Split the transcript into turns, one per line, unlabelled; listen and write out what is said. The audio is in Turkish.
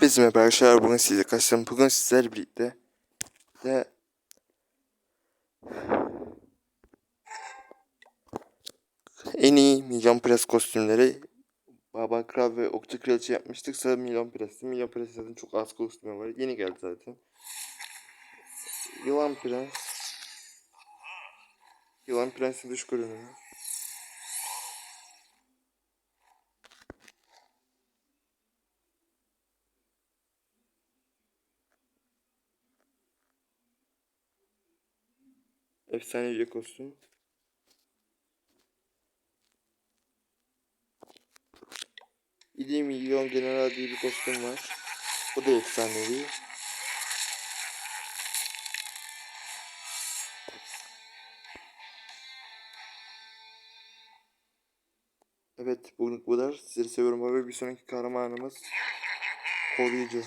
Merhaba arkadaşlar. Bugün size karşılaştım. Bugün sizlerle birlikte de en iyi Milyon Press kostümleri Baba Kral ve Okçu Kraliçe yapmıştık. Sıra Milyon Press'ti. Milyon Press zaten çok az kostümü var. Yeni geldi zaten. Yılan Prens Yılan Prens'in dış görünümü Efsanevi kostüm İli Milyon General diye bir kostüm var. O da efsanevi. Evet bugün bu kadar. Sizleri seviyorum abi. Bir sonraki kahramanımız koruyucu.